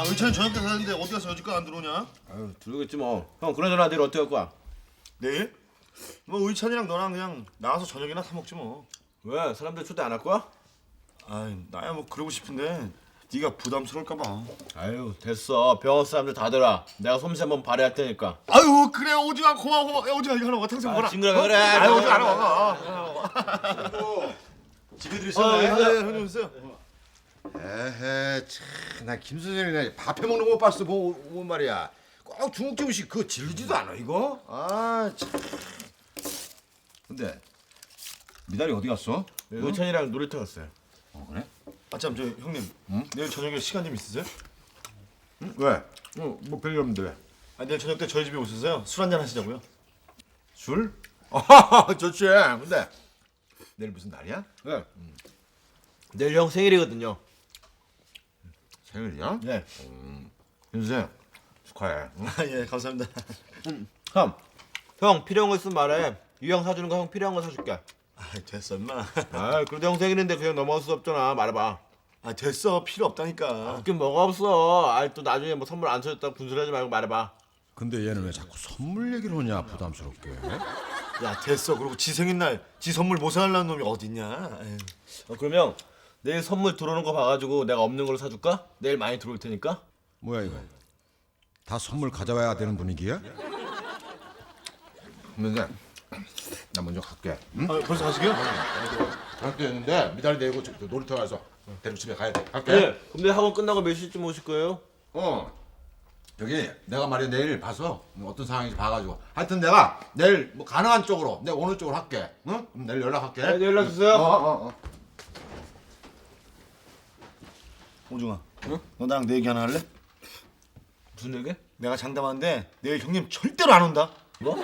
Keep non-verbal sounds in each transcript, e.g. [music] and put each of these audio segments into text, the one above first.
야 의찬이 저녁 때 사는데 어디 가서 여지껏 안 들어오냐? 아유 들어오겠지 뭐. 형 그나저나 내일 어떻게 할 거야? 내일? 뭐 의찬이랑 너랑 그냥 나가서 저녁이나 사 먹지 뭐. 왜 사람들 초대 안 할 거야? 아이 나야 뭐 그러고 싶은데 네가 부담스러울까 봐. 아유 됐어 병원 사람들 다 들어. 내가 솜씨 한번 발휘할 테니까. 아유 그래 오징어 고마워 고마워. 야 오징어 이거 하나 아, 먹어라. 징그러 그래. 아유 오징어 하나 먹어. 집에들 아, 예, 예, 형님 있어요. 에헤 참나 김선생이나 밥해 먹는 거못 봤어 뭐, 뭐 말이야 꼭 중국집 음식 그거 질리지도 않아 이거 아 참 근데 미달이 어디 갔어? 의찬이랑 놀이터 갔어요. 어 그래? 아참 저 형님 내일 저녁에 시간 좀 있으세요? 응? 왜? 어 뭐 별일 없는데 왜? 아 내일 저녁 때 저희 집에 오셔서요 술 한잔 하시자고요. 술? [laughs] 아 좋지 근데 내일 무슨 날이야? 네. 내일 형 생일이거든요. 생일이야? 네. 김선생 축하해 응? 아예 감사합니다. 형, 형 필요한 거 있으면 말해. 이형 사주는 거 형 필요한 거 사줄게. 아 됐어 임마. 아 그래도 형 생일인데 그냥 넘어갈 수 없잖아. 말해봐. 아 됐어 필요 없다니까. 웃긴 뭐가 없어. 아 또 나중에 뭐 선물 안 사줬다 분술하지 말고 말해봐. 근데 얘는 왜 자꾸 선물 얘기를 하냐 부담스럽게 야 됐어 그리고 지 생일 날 지 선물 못 사달라는 놈이 어딨냐. 에휴. 어, 그러면 내일 선물 들어오는 거 봐가지고 내가 없는 걸로 사줄까? 내일 많이 들어올 테니까. 뭐야 이거? 다 선물 가져와야 되는 분위기야? 김선생 나 먼저 갈게 응? 아, 벌써 가시게요? 갈게 했는데 미달이 내고 저- 저 놀이터 가서 데리고 집에 가야 돼 갈게 네. 근데 학원 끝나고 몇 시쯤 오실 거예요? 어 저기 내가 말이야 내일 봐서 어떤 상황인지 봐가지고 하여튼 내가 내일 뭐 가능한 쪽으로 내가 오는 쪽으로 할게 응? 그럼 내일 연락할게 네, 연락 주세요. 어 어 어 어, 오중아, 너 나랑 내 얘기 하나 할래? 무슨 얘기? 내가 장담하는데 내일 형님 절대로 안 온다. 뭐?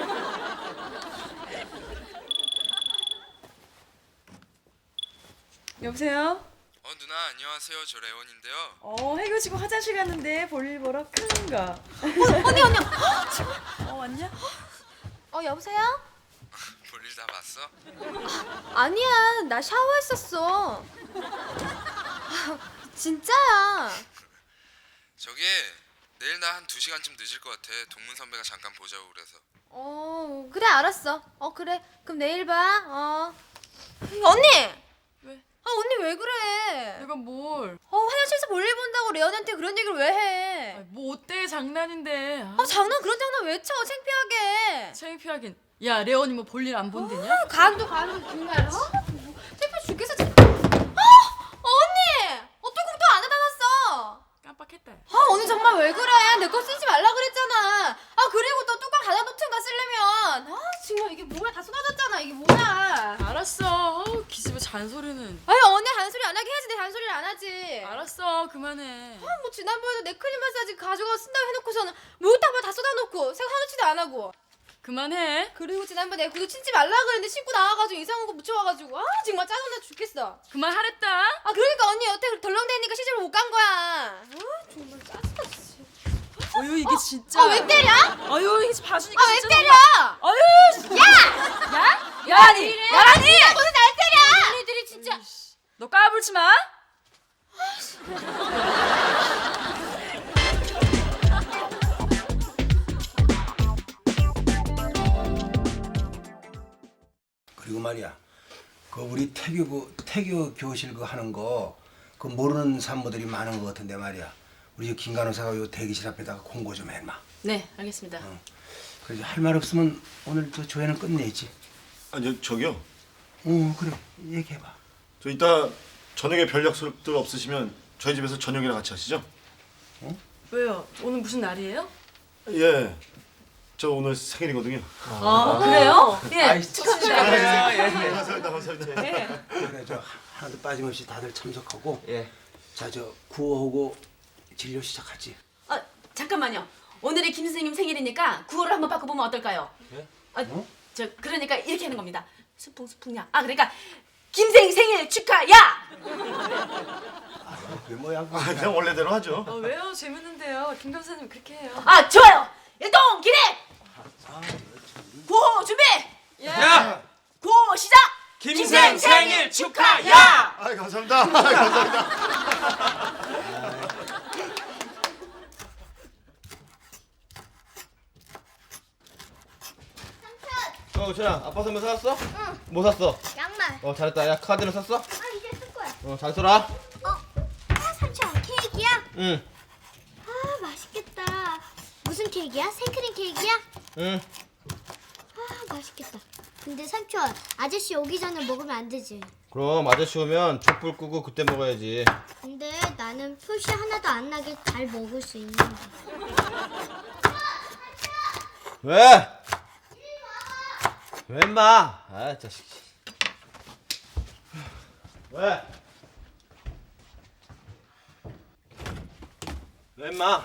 여보세요? 어 누나 안녕하세요 저 레온인데요 어 해가지고 화장실 갔는데 볼일 보러 큰가 언니 언니 어 왔냐? 어 여보세요? [laughs] 볼일 다 봤어? 아니야 나 샤워했었어 아, 진짜야. [laughs] 저기 내일 나 한 2시간쯤 늦을 것 같아. 동문 선배가 잠깐 보자고 그래서. 어 그래 알았어. 어 그래. 그럼 내일 봐 어. 언니! 왜? 아 언니 왜 그래? 내가 뭘? 어 화장실에서 볼일 본다고 레온한테 그런 얘기를 왜 아, 해? 뭐 어때? 장난인데. 아, 아 장난 그런 장난 왜 쳐? 창피하게. 창피하긴. 야 레온이 뭐 볼일 안 본대냐? 아, 간도 간도 정말 아 뭐, 창피해 죽겠어 진짜 아 언니 어 뚜껑도 안 닫아놨어 깜빡했다 아 언니 정말 왜 그래? 내 거 쓰지 말라 그랬잖아. 아 그리고 또 뚜껑 닫아놓든가 쓰려면. 아 정말 이게 뭐야? 다 쏟아졌잖아. 이게 뭐야? 알았어. 아우 기집애 잔소리는. 아니 언니 잔소리 안 하게 해야지. 내 잔소리를 안 하지. 알았어. 그만해. 아, 뭐 지난번에도 내 클린 마사지 가져가 쓴다고 해놓고서는 목욕탕만 다 쏟아놓고 생각하지도 안 하고 그만해 그리고 지난번에 내 구두 신지 말라 그랬는데 신고 나와가지고 이상한 거 묻혀와가지고 아 정말 짜증나 죽겠어 그만하랬다 아 그러니까 언니 여태 덜렁대니까 실제로 못간 거야 아 정말 짜증나 진짜 어휴 이게 진짜 아왜 때려? 아유 이게 봐주니까 아 왜 진짜 때려? 아유 야! 야! 야니! 야니! 무슨 날 때려? 언니들이 진짜 너 까불지 마 그리고 말이야 그 우리 태교 그 태교 교실 그 하는 거 그 모르는 산모들이 많은 것 같은데 말이야 우리 김 간호사가 요 대기실 앞에다가 공고 좀 해마 네 알겠습니다 그래서 할 말 없으면 오늘 저 조회는 끝내지 아니 저기요. 어 그래 얘기해봐 저 이따 저녁에 별 약속들 없으시면 저희 집에서 저녁이랑 같이 하시죠? 왜요? 오늘 무슨 날이에요? 예. 저 오늘 생일이거든요. 아 그래요? 예 아이, 축하드려요 네, 감사합니다, 감사합니다. 그래 저 하나도 빠짐없이 다들 참석하고 예. 자 저 구호하고 진료 시작하지 아 잠깐만요. 오늘이 김 선생님 생일이니까 구호를 한번 바꿔보면 어떨까요? 아, 저 그러니까 이렇게 하는 겁니다. 수풍 수풍야. 아 그러니까 김생 생일 축하야. 그 뭐야 그거. 아, 그냥 원래대로 하죠. 어, 왜요? 재밌는데요 김 감사님 그렇게 해요 아 좋아요. 일동 기대. 구호 준비 야! 고 시작 김생 생일 축하! 야! 아 감사합니다. 감사합니다. 어, 우천아, 아빠 선물 사왔어? 응. 뭐 샀어? 양말 어, 잘했다. 야, 카드는 샀어? 아 이제 쓸 거야 어, 잘 써라. 어? 아 삼촌 케이크야? 응. 아 맛있겠다 무슨 케이크야? 생크림 케이크야? 응. 아 맛있겠다. 근데 삼촌 아저씨 오기 전에 먹으면 안 되지. 그럼 아저씨 오면 촛불 끄고 그때 먹어야지. 근데 나는 표시 하나도 안 나게 잘 먹을 수 있는데. 왜? 왜 임마? 아 자식. 왜? 왜 임마?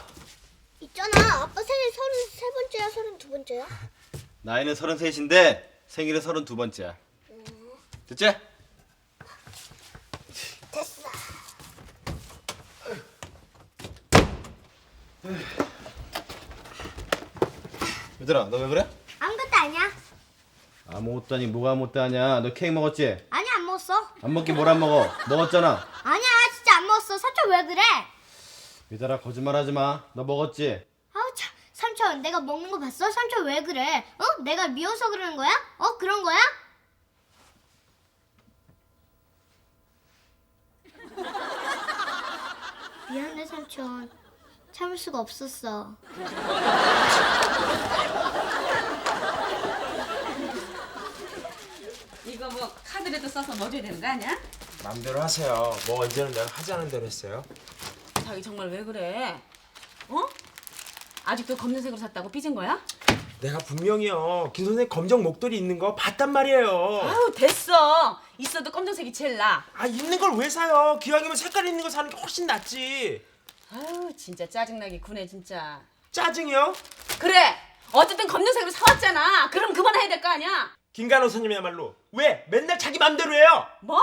있잖아 아빠 생일 서른 세 번째야 서른 두 번째야? [laughs] 나이는 서른 셋인데 생일은 서른 두 번째야. 됐지? 됐어. 얘들아 너 왜 그래? 아무것도 아니야. 아무것도 아니 뭐가 아무것도 아니야. 너 케이크 먹었지? 아니 안 먹었어. 안 먹긴 뭘안 먹어. 먹었잖아. 아니야 진짜 안 먹었어. 삼촌 왜 그래? 얘들아 거짓말하지 마. 너 먹었지? 아우 참 삼촌 내가 먹는 거 봤어? 삼촌 왜 그래? 어? 내가 미워서 그러는 거야? 어 그런 거야? [laughs] 미안해 삼촌 참을 수가 없었어. 이거 뭐 카드라도 써서 넣어줘야 되는 거 아니야? 맘대로 하세요. 뭐 언제는 내가 하자는 대로 했어요. 자기 정말 왜 그래? 어? 아직도 검은색으로 샀다고 삐진 거야? 내가 분명히요. 김 선생 검정 목도리 있는 거 봤단 말이에요. 아유 됐어. 있어도 검정색이 제일 나. 아 있는 걸 왜 사요? 기왕이면 색깔 있는 거 사는 게 훨씬 낫지. 아유 진짜 짜증나게 구네 진짜. 짜증이요? 그래. 어쨌든 검정색으로 사왔잖아. 그럼 그만해야 될 거 아니야? 김간호 선생님이야말로 왜 맨날 자기 맘대로 해요? 뭐?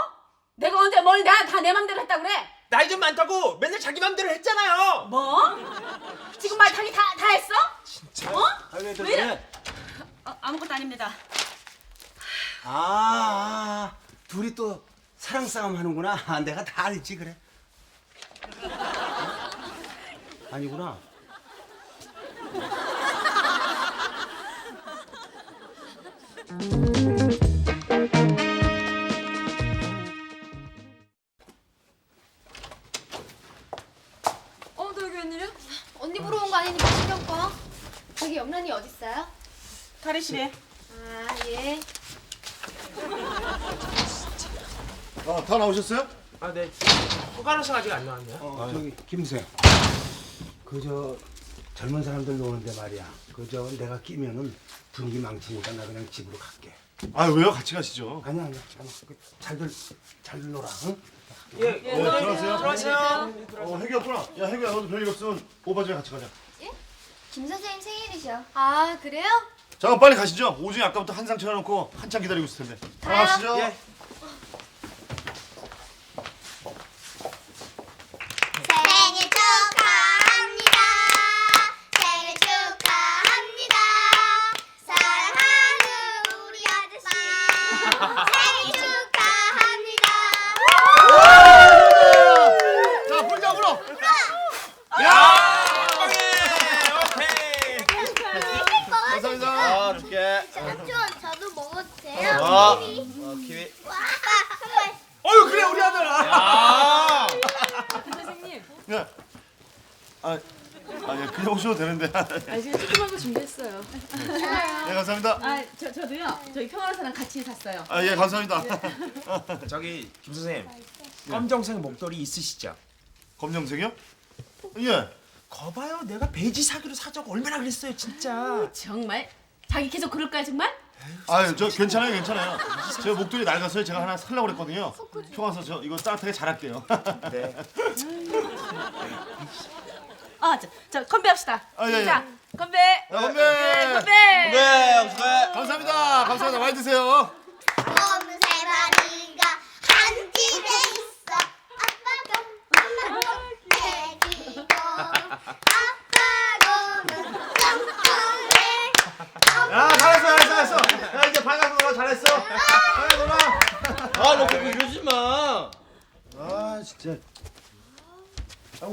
내가 언제 뭘 다 내 맘대로 했다 그래? 나이 좀 많다고 맨날 자기 맘대로 했잖아요. 뭐? 지금 말 자기 다, 다 했어? 진짜. 어? 왜왜 이래? 어, 아무것도 아닙니다. 아, 아 둘이 또 사랑 싸움 하는구나. 아, 내가 다 알지 그래. 아니구나. 탈의실에. 아, 예. [laughs] 아, 다 나오셨어요? 아 네. 호간호사 아직 안 나왔네요. 어, 저기 김생. 그저 젊은 사람들 노는데 말이야. 그저 내가 끼면은 분위기 망치니까 나 그냥 집으로 갈게. 아, 왜요? 같이 가시죠. 아니야 아니야. 아니야. 그 잘들 잘들 놀아. 응? 예. 어, 들어가세요. 들어가세요. 어, 혜기 없구나. 야, 혜기야, 너도 별일 없으면 오빠 집에 같이 가자. 김 선생님 생일이셔. 아, 그래요? 잠깐 빨리 가시죠. 오중에 아까부터 한상 차려놓고 한참 기다리고 있을 텐데. 가요. 가시죠. 예. 생일 축하합니다. 생일 축하합니다. 사랑하는 우리 아저씨. 생일 축하합니다. 자, 불자 불어. 감사합니다. 아 줄게. 삼촌 저도 먹어도 돼요? 어. 어 키위. 키위. 와, 선물. 어유 그래 우리 아들. 아. 선생님, 야. 아, 아, 예, 그냥 오셔도 되는데. 아 지금 조그만 거 준비했어요. 네, 감사합니다. 아, 저 저도요. 저희 평화사랑 같이 샀어요. 아, 예, 감사합니다. [laughs] 저기 김 선생님 검정색 목도리 있으시죠? 검정색이요? 예. 거봐요 내가 베이지 사기로 사자고 얼마나 그랬어요 진짜. 정말 자기 계속 그럴까요 정말? 아, 저 괜찮아요, 괜찮아요. 제 목도리 낡아서 제가 하나 살려고 그랬거든요. 평화서 저 이거 따뜻하게 잘할게요. 네. [laughs] 아, 저, 저 건배합시다. 아, 예, 예. 자, 건배. 야, 건배. 네, 건배. 네, 수고해. 감사합니다. 감사합니다. 많이 드세요. 검은 세 마리가 한 집에 있어. 아빠가 엄마가 애기고 아빠고는 점프해. 야 잘했어 잘했어 잘했어. 야 이제 반가서 놀아 잘했어. 빨리 놀아. 아 너 그거 이러지 마. 아 진짜.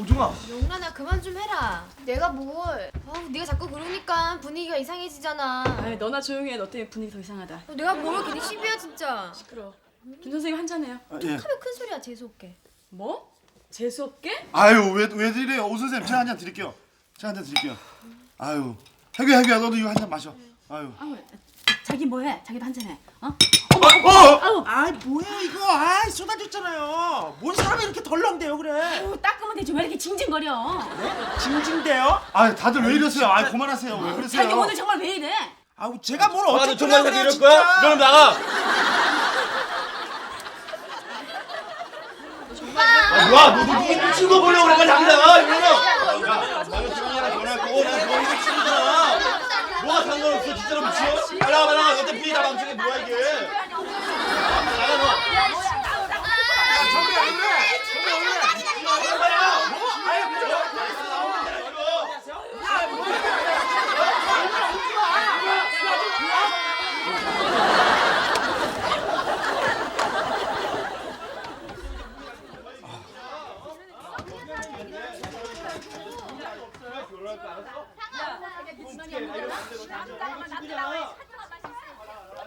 오중아. 영란아 나 그만 좀 해라. 내가 뭘? 아, 네가 자꾸 그러니까 분위기가 이상해지잖아. 아이 너나 조용히 해. 너 때문에 분위기 더 이상하다. 어, 내가 뭘 괜히 시비야 진짜. 시끄러. 김 선생님 한 잔해요. 예. 하면 큰 소리야 재수 없게. 뭐? 재수 없게? 아유 왜왜 이래요? 오 선생님 제가 한 잔 드릴게요. 제가 한 잔 드릴게요. 아유 해규야 해규야 너도 이거 한 잔 마셔. 아유. 아우, 자기 뭐해? 자기도 한 잔해. 어? 어! 아 뭐야 이거? 아 쏟아졌잖아요. 뭔 사람이 이렇게 덜렁대요 그래? 아우, 닦으면 되지 왜 이렇게 징징거려? 징징대요? 아 다들 왜 이러세요? 아 그만하세요. 왜 그러세요? 자기 오늘 정말 왜 이래? 아우 제가 뭘 아, 너 어떻게 정말 그래요 이럴 거야? 그럼 나가. 아, 뭐야? 너 누구 거 보려고 그래? 자기 나가. 이러면. 야, 나는 지금이랑 전화할 거고, 너 그거 이거 치잖아. 뭐가 상관없어? 진짜로 미쳐? 빨리 나가, 빨리 나가. 너때 분위기 다 망치게 뭐야 이게? 나가 너.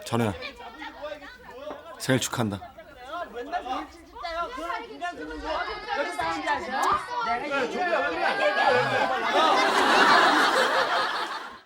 전우야 생일 축하한다. 아,